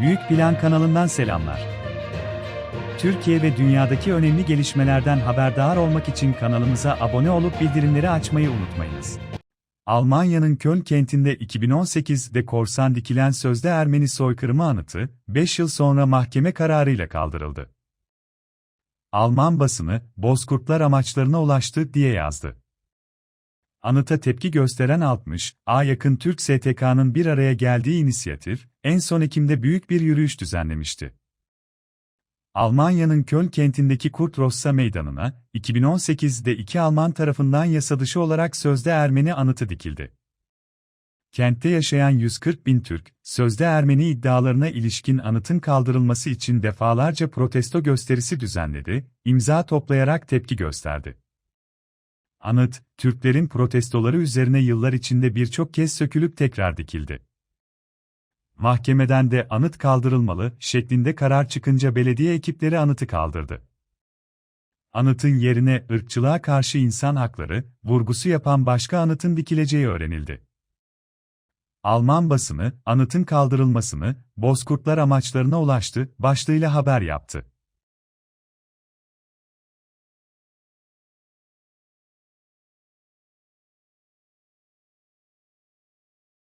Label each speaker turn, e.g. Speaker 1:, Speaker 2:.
Speaker 1: Büyük Plan kanalından selamlar. Türkiye ve dünyadaki önemli gelişmelerden haberdar olmak için kanalımıza abone olup bildirimleri açmayı unutmayınız. Almanya'nın Köln kentinde 2018'de korsan dikilen sözde Ermeni soykırımı anıtı, 5 yıl sonra mahkeme kararıyla kaldırıldı. Alman basını, bozkurtlar amaçlarına ulaştı diye yazdı. Anıta tepki gösteren 60, A yakın Türk STK'nın bir araya geldiği inisiyatif, en son Ekim'de büyük bir yürüyüş düzenlemişti. Almanya'nın Köln kentindeki Kurt Rossa Meydanı'na, 2018'de iki Alman tarafından yasadışı olarak sözde Ermeni anıtı dikildi. Kentte yaşayan 140 bin Türk, sözde Ermeni iddialarına ilişkin anıtın kaldırılması için defalarca protesto gösterisi düzenledi, imza toplayarak tepki gösterdi. Anıt, Türklerin protestoları üzerine yıllar içinde birçok kez sökülüp tekrar dikildi. Mahkemeden de anıt kaldırılmalı şeklinde karar çıkınca belediye ekipleri anıtı kaldırdı. Anıtın yerine ırkçılığa karşı insan hakları vurgusu yapan başka anıtın dikileceği öğrenildi. Alman basını, anıtın kaldırılmasını, bozkurtlar amaçlarına ulaştı, başlığıyla haber yaptı.